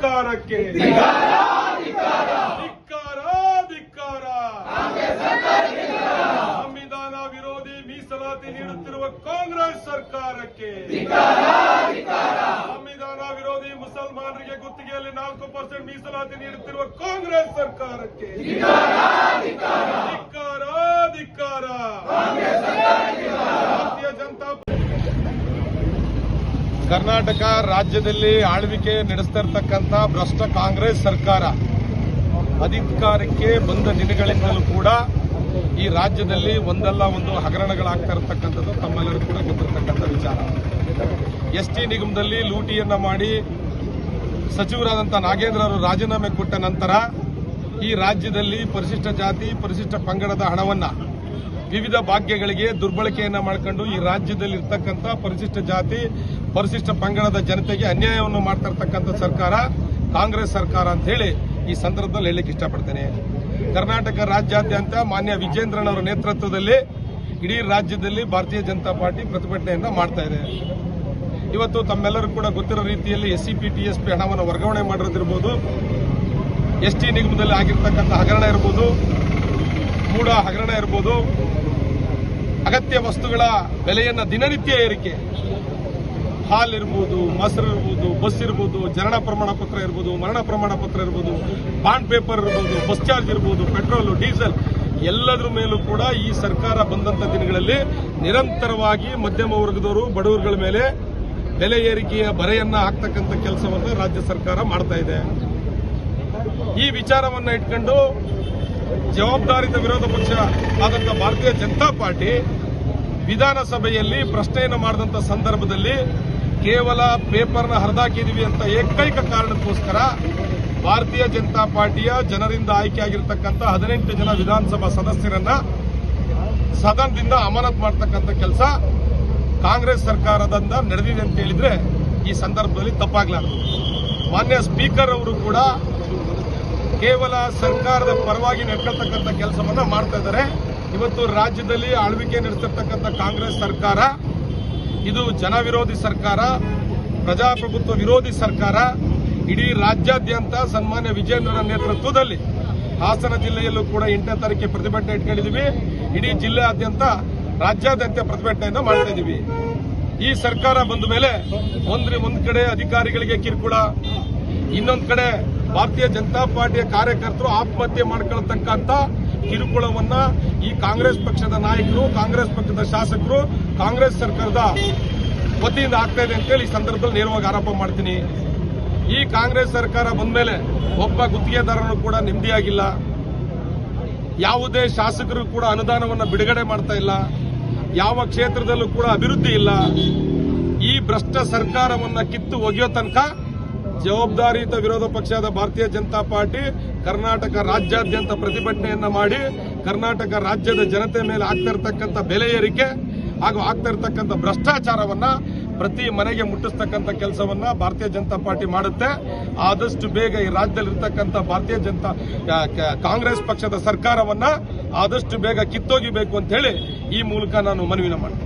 ಸರ್ಕಾರಕ್ಕೆ ಧಿಕ್ಕಾರ ಧಿಕ್ಕಾರ ಸಂವಿಧಾನ ವಿರೋಧಿ ಮೀಸಲಾತಿ ನೀಡುತ್ತಿರುವ ಕಾಂಗ್ರೆಸ್ ಸರ್ಕಾರಕ್ಕೆ. ಸಂವಿಧಾನ ವಿರೋಧಿ ಮುಸಲ್ಮಾನರಿಗೆ ಗುತ್ತಿಗೆಯಲ್ಲಿ ನಾಲ್ಕು ಪರ್ಸೆಂಟ್ ಮೀಸಲಾತಿ ನೀಡುತ್ತಿರುವ ಕಾಂಗ್ರೆಸ್ ಸರ್ಕಾರಕ್ಕೆ ಧಿಕ್ಕಾರ ಧಿಕ್ಕಾರ ಭಾರತೀಯ ಜನತಾ ಕರ್ನಾಟಕ ರಾಜ್ಯದಲ್ಲಿ ಆಳ್ವಿಕೆ ನಡೆಸ್ತಾ ಇರ್ತಕ್ಕಂಥ ಭ್ರಷ್ಟ ಕಾಂಗ್ರೆಸ್ ಸರ್ಕಾರ ಅಧಿಕಾರಕ್ಕೆ ಬಂದ ದಿನಗಳಿಂದಲೂ ಕೂಡ ಈ ರಾಜ್ಯದಲ್ಲಿ ಒಂದಲ್ಲ ಒಂದು ಹಗರಣಗಳಾಗ್ತಾ ಇರತಕ್ಕಂಥದ್ದು ತಮ್ಮೆಲ್ಲರೂ ಕೂಡ ಗೊತ್ತಿರತಕ್ಕಂಥ ವಿಚಾರ. ಎಸ್ ಟಿ ನಿಗಮದಲ್ಲಿ ಲೂಟಿಯನ್ನ ಮಾಡಿ ಸಚಿವರಾದಂಥ ನಾಗೇಂದ್ರ ಅವರು ರಾಜೀನಾಮೆ ಕೊಟ್ಟ ನಂತರ ಈ ರಾಜ್ಯದಲ್ಲಿ ಪರಿಶಿಷ್ಟ ಜಾತಿ, ಪರಿಶಿಷ್ಟ ಪಂಗಡದ ಹಣವನ್ನ ವಿವಿಧ ಭಾಗ್ಯಗಳಿಗೆ ದುರ್ಬಳಕೆಯನ್ನ ಮಾಡಿಕೊಂಡು ಈ ರಾಜ್ಯದಲ್ಲಿ ಇರ್ತಕ್ಕಂಥ ಪರಿಶಿಷ್ಟ ಜಾತಿ ಪರಿಶಿಷ್ಟ ಪಂಗಡದ ಜನತೆಗೆ ಅನ್ಯಾಯವನ್ನು ಮಾಡ್ತಾ ಇರ್ತಕ್ಕಂಥ ಸರ್ಕಾರ ಕಾಂಗ್ರೆಸ್ ಸರ್ಕಾರ ಅಂತ ಹೇಳಿ ಈ ಸಂದರ್ಭದಲ್ಲಿ ಹೇಳಲಿಕ್ಕೆ ಇಷ್ಟಪಡ್ತೇನೆ. ಕರ್ನಾಟಕ ರಾಜ್ಯಾದ್ಯಂತ ಮಾನ್ಯ ವಿಜೇಂದ್ರನವರ ನೇತೃತ್ವದಲ್ಲಿ ಇಡೀ ರಾಜ್ಯದಲ್ಲಿ ಭಾರತೀಯ ಜನತಾ ಪಾರ್ಟಿ ಪ್ರತಿಭಟನೆಯನ್ನ ಮಾಡ್ತಾ ಇದೆ. ಇವತ್ತು ತಮ್ಮೆಲ್ಲರೂ ಕೂಡ ಗೊತ್ತಿರೋ ರೀತಿಯಲ್ಲಿ S C P T S P ಹಣವನ್ನು ವರ್ಗಾವಣೆ ಮಾಡಿರೋದಿರ್ಬೋದು. ಎಸ್ ಟಿ ನಿಗಮದಲ್ಲಿ ಆಗಿರ್ತಕ್ಕಂಥ ಹಗರಣ ಇರ್ಬೋದು ಮೂಡ ಹಗರಣ ಇರ್ಬೋದು. ಅಗತ್ಯ ವಸ್ತುಗಳ ಬೆಲೆಯನ್ನ ದಿನನಿತ್ಯ ಏರಿಕೆ. ಹಾಲ್ ಇರ್ಬೋದು, ಮೊಸರು ಇರ್ಬೋದು ಬಸ್ ಇರ್ಬೋದು ಜನನ ಪ್ರಮಾಣ ಪತ್ರ ಇರ್ಬೋದು, ಮರಣ ಪ್ರಮಾಣ ಪತ್ರ ಇರ್ಬೋದು ಬಾಂಡ್ ಪೇಪರ್ ಇರ್ಬೋದು ಬಸ್ ಚಾರ್ಜ್ ಇರ್ಬೋದು ಪೆಟ್ರೋಲು ಡೀಸೆಲ್ ಎಲ್ಲದರ ಮೇಲೂ ಕೂಡ ಈ ಸರ್ಕಾರ ಬಂದಂಥ ದಿನಗಳಲ್ಲಿ ನಿರಂತರವಾಗಿ ಮಧ್ಯಮ ವರ್ಗದವರು, ಬಡವರುಗಳ ಮೇಲೆ ಬೆಲೆ ಏರಿಕೆಯ ಬರೆಯನ್ನು ಹಾಕ್ತಕ್ಕಂಥ ಕೆಲಸವನ್ನು ರಾಜ್ಯ ಸರ್ಕಾರ ಮಾಡ್ತಾ ಇದೆ. ಈ ವಿಚಾರವನ್ನು ಇಟ್ಕೊಂಡು ಜವಾಬ್ದಾರಿತ ವಿರೋಧ ಪಕ್ಷ ಆದಂಥ ಭಾರತೀಯ ಜನತಾ ಪಾರ್ಟಿ ವಿಧಾನಸಭೆಯಲ್ಲಿ ಪ್ರಶ್ನೆಯನ್ನು ಮಾಡಿದಂಥ ಸಂದರ್ಭದಲ್ಲಿ ಕೇವಲ ಪೇಪರ್ನ ಹರಿದಾಕಿದೀವಿ ಅಂತ ಏಕೈಕ ಕಾರಣಕ್ಕೋಸ್ಕರ ಭಾರತೀಯ ಜನತಾ ಪಾರ್ಟಿಯ ಜನರಿಂದ ಆಯ್ಕೆಯಾಗಿರ್ತಕ್ಕಂಥ ಹದಿನೆಂಟು ಜನ ವಿಧಾನಸಭಾ ಸದಸ್ಯರನ್ನ ಸದನದಿಂದ ಅಮಾನತ್ ಮಾಡ್ತಕ್ಕಂಥ ಕೆಲಸ ಕಾಂಗ್ರೆಸ್ ಸರ್ಕಾರದಿಂದ ನಡೆದಿದೆ ಅಂತ ಹೇಳಿದ್ರೆ ಈ ಸಂದರ್ಭದಲ್ಲಿ ತಪ್ಪಾಗ್ಲಾರ್ದು. ಮಾನ್ಯ ಸ್ಪೀಕರ್ ಅವರು ಕೂಡ ಕೇವಲ ಸರ್ಕಾರದ ಪರವಾಗಿ ನಡ್ಕೊಳ್ತಕ್ಕಂಥ ಕೆಲಸವನ್ನ ಮಾಡ್ತಾ ಇದ್ದಾರೆ. ಇವತ್ತು ರಾಜ್ಯದಲ್ಲಿ ಆಳ್ವಿಕೆ ನಡೆಸಿರ್ತಕ್ಕಂಥ ಕಾಂಗ್ರೆಸ್ ಸರ್ಕಾರ ಇದು ಜನ ವಿರೋಧಿ ಸರ್ಕಾರ, ಪ್ರಜಾಪ್ರಭುತ್ವ ವಿರೋಧಿ ಸರ್ಕಾರ, ಇಡೀ ರಾಜ್ಯಾದ್ಯಂತ ಸನ್ಮಾನ್ಯ ವಿಜೇಂದ್ರನ ನೇತೃತ್ವದಲ್ಲಿ ಹಾಸನ ಜಿಲ್ಲೆಯಲ್ಲೂ ಕೂಡ ಎಂಟನೇ ತಾರೀಕಿಗೆ ಪ್ರತಿಭಟನೆ ಇಟ್ಕೊಂಡಿದ್ದೀವಿ. ಇಡೀ ಜಿಲ್ಲೆಯಾದ್ಯಂತ ರಾಜ್ಯಾದ್ಯಂತ ಪ್ರತಿಭಟನೆಯನ್ನು ಮಾಡ್ತಾ ಇದ್ದೀವಿ. ಈ ಸರ್ಕಾರ ಬಂದ ಮೇಲೆ ಒಂದ್ರೆ ಒಂದ್ ಕಡೆ ಅಧಿಕಾರಿಗಳಿಗೆ ಕಿರುಕುಳ, ಇನ್ನೊಂದ್ ಕಡೆ ಭಾರತೀಯ ಜನತಾ ಪಾರ್ಟಿಯ ಕಾರ್ಯಕರ್ತರು ಆತ್ಮಹತ್ಯೆ ಮಾಡ್ಕೊಳ್ತಕ್ಕಂತ ಕಿರುಕುಳವನ್ನ ಈ ಕಾಂಗ್ರೆಸ್ ಪಕ್ಷದ ನಾಯಕರು, ಕಾಂಗ್ರೆಸ್ ಪಕ್ಷದ ಶಾಸಕರು ಕಾಂಗ್ರೆಸ್ ಸರ್ಕಾರದ ವತಿಯಿಂದ ಆಗ್ತಾ ಇದೆ ಅಂತೇಳಿ ಈ ಸಂದರ್ಭದಲ್ಲಿ ನೇರವಾಗಿ ಆರೋಪ ಮಾಡ್ತೀನಿ. ಈ ಕಾಂಗ್ರೆಸ್ ಸರ್ಕಾರ ಬಂದ ಮೇಲೆ ಒಬ್ಬ ಗುತ್ತಿಗೆದಾರನು ಕೂಡ ನೆಮ್ಮದಿಯಾಗಿಲ್ಲ. ಯಾವುದೇ ಶಾಸಕರು ಕೂಡ ಅನುದಾನವನ್ನು ಬಿಡುಗಡೆ ಮಾಡ್ತಾ ಇಲ್ಲ. ಯಾವ ಕ್ಷೇತ್ರದಲ್ಲೂ ಕೂಡ ಅಭಿವೃದ್ಧಿ ಇಲ್ಲ. ಈ ಭ್ರಷ್ಟ ಸರ್ಕಾರವನ್ನು ಕಿತ್ತು ಒಗೆಯೋ ತನಕ ಜವಾಬ್ದಾರಿಯುತ ವಿರೋಧ ಪಕ್ಷದ ಭಾರತೀಯ ಜನತಾ ಪಾರ್ಟಿ ಕರ್ನಾಟಕ ರಾಜ್ಯಾದ್ಯಂತ ಪ್ರತಿಭಟನೆಯನ್ನ ಮಾಡಿ ಕರ್ನಾಟಕ ರಾಜ್ಯದ ಜನತೆ ಮೇಲೆ ಆಗ್ತಿರ್ತಕ್ಕಂಥ ಬೆಲೆ ಏರಿಕೆ ಹಾಗೂ ಆಗ್ತಾ ಇರತಕ್ಕಂಥ ಭ್ರಷ್ಟಾಚಾರವನ್ನ ಪ್ರತಿ ಮನೆಗೆ ಮುಟ್ಟಿಸ್ತಕ್ಕಂಥ ಕೆಲಸವನ್ನ ಭಾರತೀಯ ಜನತಾ ಪಾರ್ಟಿ ಮಾಡುತ್ತೆ. ಆದಷ್ಟು ಬೇಗ ಈ ರಾಜ್ಯದಲ್ಲಿ ಇರ್ತಕ್ಕಂಥ ಭಾರತೀಯ ಜನತಾ ಕಾಂಗ್ರೆಸ್ ಪಕ್ಷದ ಸರ್ಕಾರವನ್ನ ಆದಷ್ಟು ಬೇಗ ಕಿತ್ತೋಗಿಬೇಕು ಅಂತ ಹೇಳಿ ಈ ಮೂಲಕ ನಾನು ಮನವಿನ ಮಾಡ್ತೀನಿ.